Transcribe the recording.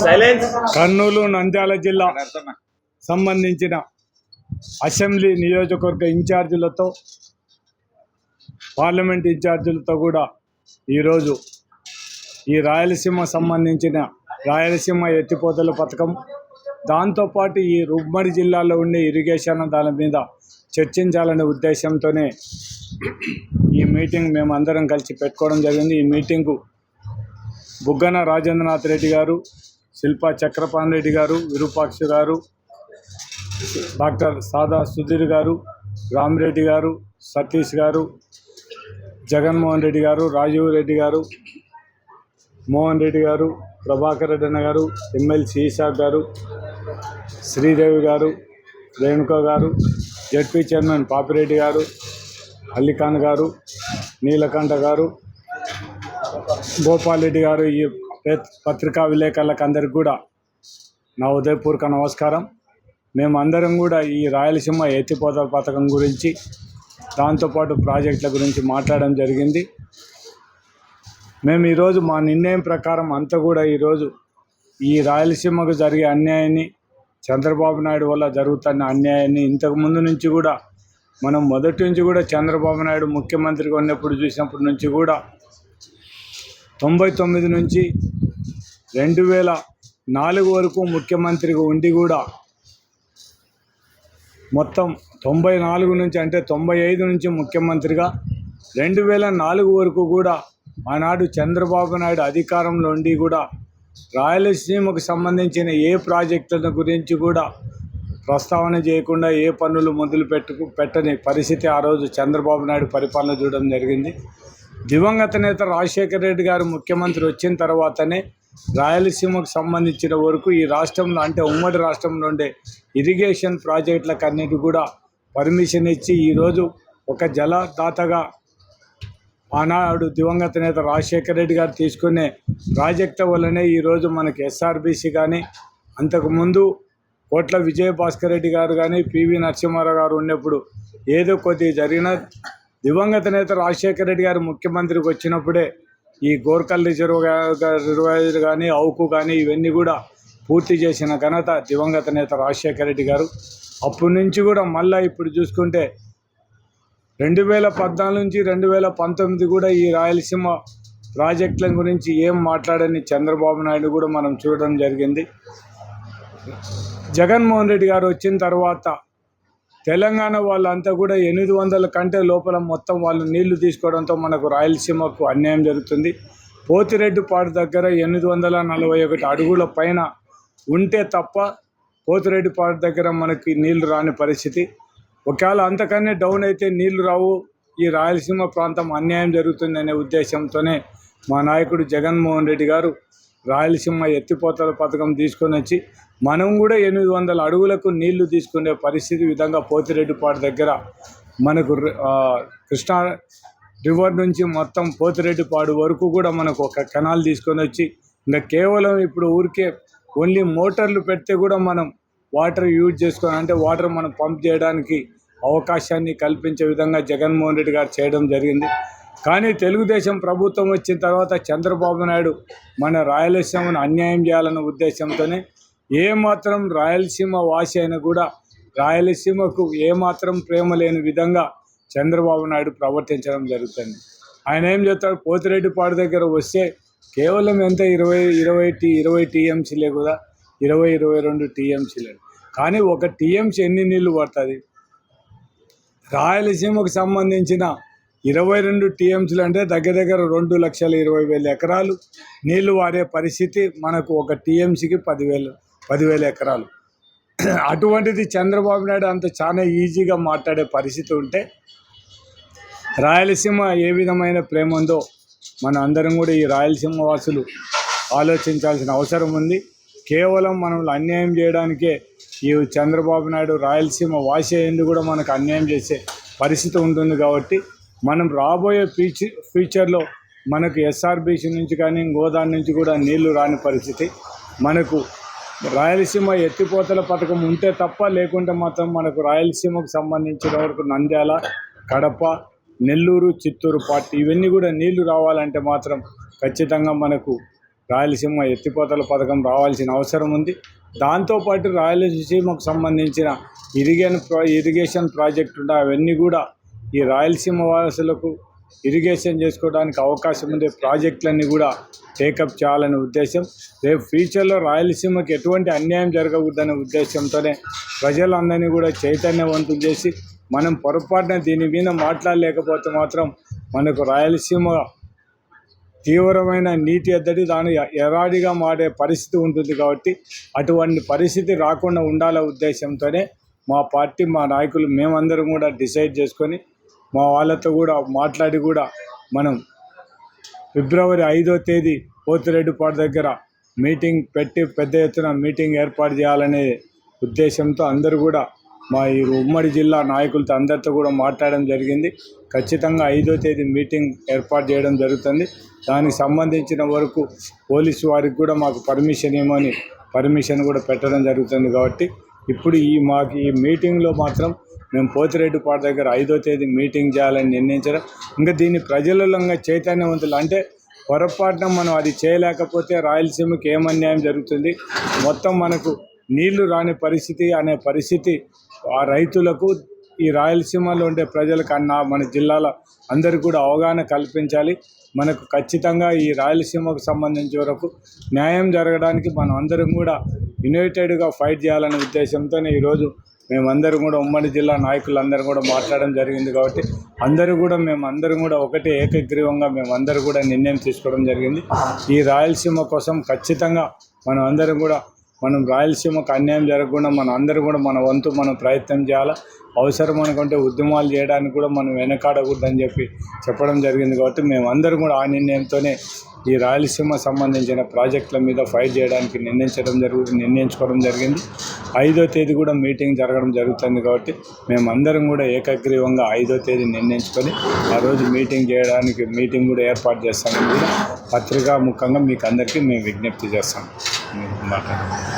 Silence Kurnool Nandyal జిల్లా సంబంధించిన assembly నియోజకవర్గ ఇన్ఛార్జీలతో పార్లమెంట్ ఇన్ఛార్జీలతో కూడా ఈరోజు ఈ రాయలసీమ సంబంధించిన రాయలసీమ ఎత్తిపోతల పథకం దాంతోపాటు ఈ ఉమ్మడి జిల్లాలో ఉండే ఇరిగేషన్ దాని మీద చర్చించాలనే ఉద్దేశంతోనే ఈ మీటింగ్ మేము అందరం కలిసి పెట్టుకోవడం జరిగింది. ఈ మీటింగు బుగ్గన రాజేంద్రనాథ్ రెడ్డి గారు శిల్పా చక్రపాణి రెడ్డి గారు విరూపాక్ష గారు డాక్టర్ సాదా సుధీర్ గారు రామిరెడ్డి గారు సతీష్ గారు జగన్మోహన్ రెడ్డి గారు రాజీవ్ రెడ్డి గారు మోహన్ రెడ్డి గారు ప్రభాకర్ రెడ్డి అన్న గారు ఎమ్మెల్సీ ఈసాక్ గారు శ్రీదేవి గారు రేణుక గారు జడ్పీ చైర్మన్ పాపిరెడ్డి గారు అల్లిఖాన్ గారు నీలకంఠ గారు గోపాల్ రెడ్డి గారు ఈ పత్రికా విలేకరులకు అందరికి కూడా నా ఉదయపూర్వక నమస్కారం. మేము అందరం కూడా ఈ రాయలసీమ ఎత్తిపోతల పథకం గురించి దాంతోపాటు ప్రాజెక్టుల గురించి మాట్లాడడం జరిగింది. మేము ఈరోజు మా నిర్ణయం ప్రకారం అంతా కూడా ఈరోజు ఈ రాయలసీమకు జరిగే అన్యాయాన్ని చంద్రబాబు నాయుడు వల్ల జరుగుతున్న అన్యాయాన్ని ఇంతకు ముందు నుంచి కూడా మనం మొదటి నుంచి కూడా చంద్రబాబు నాయుడు ముఖ్యమంత్రిగా ఉన్నప్పుడు చూసినప్పటి నుంచి కూడా తొంభై తొమ్మిది నుంచి రెండు వేల నాలుగు వరకు ముఖ్యమంత్రిగా ఉండి కూడా మొత్తం తొంభై నాలుగు నుంచి అంటే తొంభై ఐదు నుంచి ముఖ్యమంత్రిగా రెండు వేల నాలుగు వరకు కూడా ఆనాడు చంద్రబాబు నాయుడు అధికారంలో ఉండి కూడా రాయలసీమకు సంబంధించిన ఏ ప్రాజెక్టుల గురించి కూడా ప్రస్తావన చేయకుండా ఏ పనులు మొదలు పెట్టు పెట్టని పరిస్థితి ఆ రోజు చంద్రబాబు నాయుడు పరిపాలన చూడడం జరిగింది. దివంగత నేత రాజశేఖర రెడ్డి గారు ముఖ్యమంత్రి వచ్చిన తర్వాతనే రాయలసీమకు సంబంధించిన వరకు ఈ రాష్ట్రంలో అంటే ఉమ్మడి రాష్ట్రంలో ఉండే ఇరిగేషన్ ప్రాజెక్టులకు అన్నిటి కూడా పర్మిషన్ ఇచ్చి ఈరోజు ఒక జలదాతగా ఆనాడు దివంగత నేత రాజశేఖర రెడ్డి గారు తీసుకునే ప్రాజెక్టు వల్లనే ఈరోజు మనకి ఎస్ఆర్బీసీ కానీ అంతకుముందు కోట్ల విజయభాస్కర్ రెడ్డి గారు కానీ పివి నరసింహారావు గారు ఉన్నప్పుడు ఏదో కొద్దిగా జరిగిన దివంగత నేత రాజశేఖర రెడ్డి గారు ముఖ్యమంత్రికి వచ్చినప్పుడే ఈ గోర్కల్ రిజర్వ్ రిజర్వాయర్ కానీ అవుకు కానీ ఇవన్నీ కూడా పూర్తి చేసిన ఘనత దివంగత నేత రాజశేఖర రెడ్డి గారు. అప్పటి నుంచి కూడా మళ్ళీ ఇప్పుడు చూసుకుంటే రెండు వేల పద్నాలుగు నుంచి రెండు వేల పంతొమ్మిది కూడా ఈ రాయలసీమ ప్రాజెక్టుల గురించి ఏం మాట్లాడని చంద్రబాబు నాయుడు కూడా మనం చూడడం జరిగింది. జగన్మోహన్ రెడ్డి గారు వచ్చిన తర్వాత తెలంగాణ వాళ్ళంతా కూడా ఎనిమిది వందల కంటే లోపల మొత్తం వాళ్ళు నీళ్ళు తీసుకోవడంతో మనకు రాయలసీమకు అన్యాయం జరుగుతుంది. పోతిరెడ్డిపాడు దగ్గర ఎనిమిది వందల నలభై ఒకటి అడుగుల పైన ఉంటే తప్ప పోతిరెడ్డిపాడు దగ్గర మనకి నీళ్ళు రాని పరిస్థితి. ఒకవేళ అంతకన్నా డౌన్ అయితే నీళ్ళు రావు. ఈ రాయలసీమ ప్రాంతం అన్యాయం జరుగుతుందనే ఉద్దేశంతోనే మా నాయకుడు జగన్మోహన్ రెడ్డి గారు రాయలసీమ ఎత్తిపోతల పథకం తీసుకొని వచ్చి మనం కూడా ఎనిమిది వందల అడుగులకు నీళ్ళు తీసుకునే పరిస్థితి విధంగా పోతిరెడ్డిపాడు దగ్గర మనకు కృష్ణా రివర్ నుంచి మొత్తం పోతిరెడ్డిపాడు వరకు కూడా మనకు ఒక కెనాల్ తీసుకొని వచ్చి ఇంకా కేవలం ఇప్పుడు ఊరికే ఓన్లీ మోటార్లు పెడితే కూడా మనం వాటర్ యూజ్ చేసుకొని అంటే వాటర్ మనం పంప్ చేయడానికి అవకాశాన్ని కల్పించే విధంగా జగన్మోహన్ రెడ్డి గారు చేయడం జరిగింది. కానీ తెలుగుదేశం ప్రభుత్వం వచ్చిన తర్వాత చంద్రబాబు నాయుడు మన రాయలసీమను అన్యాయం చేయాలన్న ఉద్దేశంతోనే ఏమాత్రం రాయలసీమ వాసి అయినా కూడా రాయలసీమకు ఏమాత్రం ప్రేమ లేని విధంగా చంద్రబాబు నాయుడు ప్రవర్తించడం జరుగుతుంది. ఆయన ఏం చెప్తాడు పోతిరెడ్డిపాడు దగ్గర వస్తే కేవలం ఎంత? ఇరవై ఇరవై టీ ఇరవై టీఎంసీలే కూడా ఇరవై ఇరవై రెండు టీఎంసీలే. కానీ ఒక టీఎంసీ ఎన్ని నీళ్ళు పడుతుంది? రాయలసీమకు సంబంధించిన ఇరవై రెండు టీఎంసీలు అంటే దగ్గర దగ్గర రెండు లక్షల ఇరవై వేల ఎకరాలు. నీళ్ళు వాడే పరిస్థితి మనకు ఒక టీఎంసీకి పదివేలు పదివేల ఎకరాలు. అటువంటిది చంద్రబాబు నాయుడు అంత చాలా ఈజీగా మాట్లాడే పరిస్థితి ఉంటే రాయలసీమ ఏ విధమైన ప్రేమ ఉందో మన అందరం కూడా ఈ రాయలసీమ వాసులు ఆలోచించాల్సిన అవసరం ఉంది. కేవలం మనల్ని అన్యాయం చేయడానికే ఈ చంద్రబాబు నాయుడు రాయలసీమ వాసి అయింది కూడా మనకు అన్యాయం చేసే పరిస్థితి ఉంటుంది కాబట్టి మనం రాబోయే ఫ్యూచర్ ఫ్యూచర్లో మనకు ఎస్ఆర్బీసీ నుంచి కానీ గోదావరి నుంచి కూడా నీళ్ళు రాని పరిస్థితి. మనకు రాయలసీమ ఎత్తిపోతల పథకం ఉంటే తప్ప లేకుంటే మాత్రం మనకు రాయలసీమకు సంబంధించిన వరకు నంద్యాల కడప నెల్లూరు చిత్తూరు పార్టీ ఇవన్నీ కూడా నీళ్ళు రావాలంటే మాత్రం ఖచ్చితంగా మనకు రాయలసీమ ఎత్తిపోతల పథకం రావాల్సిన అవసరం ఉంది. దాంతోపాటు రాయలసీమకు సంబంధించిన ఇరిగేషన్ ప్రా ఇరిగేషన్ ప్రాజెక్టు ఉండే అవన్నీ కూడా ఈ రాయలసీమ వాసులకు ఇరిగేషన్ చేసుకోవడానికి అవకాశం ఉండే ప్రాజెక్టులన్నీ కూడా టేకప్ చేయాలనే ఉద్దేశం. రేపు ఫ్యూచర్లో రాయలసీమకి ఎటువంటి అన్యాయం జరగకూడదనే ఉద్దేశంతోనే ప్రజలందరినీ కూడా చైతన్యవంతులు చేసి మనం పొరపాటున దీని మీద మాట్లాడలేకపోతే మాత్రం మనకు రాయలసీమ తీవ్రమైన నీటి ఎద్దడి దాని ఎరాడిగా మారే పరిస్థితి ఉంటుంది కాబట్టి అటువంటి పరిస్థితి రాకుండా ఉండాలనే ఉద్దేశంతోనే మా పార్టీ మా నాయకులు మేమందరం కూడా డిసైడ్ చేసుకొని మా వాళ్ళతో కూడా మాట్లాడి కూడా మనం ఫిబ్రవరి ఐదో తేదీ పోతిరెడ్డిపాడు దగ్గర మీటింగ్ పెట్టి పెద్ద ఎత్తున మీటింగ్ ఏర్పాటు చేయాలనే ఉద్దేశంతో అందరూ కూడా మా ఈ ఉమ్మడి జిల్లా నాయకులతో అందరితో కూడా మాట్లాడడం జరిగింది. ఖచ్చితంగా ఐదో తేదీ మీటింగ్ ఏర్పాటు చేయడం జరుగుతుంది. దానికి సంబంధించిన వరకు పోలీసు వారికి కూడా మాకు పర్మిషన్ ఏమని పర్మిషన్ కూడా పెట్టడం జరుగుతుంది కాబట్టి ఇప్పుడు ఈ మాకు ఈ మీటింగ్లో మాత్రం మేము పోతిరెడ్డిపాడు దగ్గర ఐదో తేదీ మీటింగ్ చేయాలని నిర్ణయించడం ఇంకా దీన్ని ప్రజలలో చైతన్యవంతులు అంటే పొరపాటున మనం అది చేయలేకపోతే రాయలసీమకి ఏం అన్యాయం జరుగుతుంది? మొత్తం మనకు నీళ్ళు రాని పరిస్థితి అనే పరిస్థితి ఆ రైతులకు ఈ రాయలసీమలో ఉండే ప్రజలకు అన్న మన జిల్లాల అందరికీ కూడా అవగాహన కల్పించాలి. మనకు ఖచ్చితంగా ఈ రాయలసీమకు సంబంధించి వరకు న్యాయం జరగడానికి మనం అందరం కూడా యునైటెడ్గా ఫైట్ చేయాలనే ఉద్దేశంతోనే ఈరోజు మేమందరం కూడా ఉమ్మడి జిల్లా నాయకులందరూ కూడా మాట్లాడడం జరిగింది కాబట్టి అందరూ కూడా మేము కూడా ఒకటే ఏకగ్రీవంగా మేము అందరూ కూడా నిర్ణయం తీసుకోవడం జరిగింది. ఈ రాయలసీమ కోసం ఖచ్చితంగా మనం అందరం కూడా మనం రాయలసీమకు అన్యాయం జరగకుండా మన అందరూ కూడా మన వంతు మనం ప్రయత్నం చేయాలి? అవసరం అనుకుంటే ఉద్యమాలు చేయడానికి కూడా మనం వెనకాడకూడదని చెప్పి చెప్పడం జరిగింది కాబట్టి మేము కూడా ఆ నిర్ణయంతోనే ఈ రాయలసీమ సంబంధించిన ప్రాజెక్టుల మీద ఫైట్ చేయడానికి నిర్ణయించడం జరుగు నిర్ణయించుకోవడం జరిగింది. ఐదో తేదీ కూడా మీటింగ్ జరగడం జరుగుతుంది కాబట్టి మేము అందరం కూడా ఏకగ్రీవంగా ఐదో తేదీ నిర్ణయించుకొని ఆ రోజు మీటింగ్ చేయడానికి మీటింగ్ కూడా ఏర్పాటు చేస్తామని కూడా పత్రికా ముఖంగా మీకు అందరికీ మేము విజ్ఞప్తి చేస్తాం. మాట్లాడండి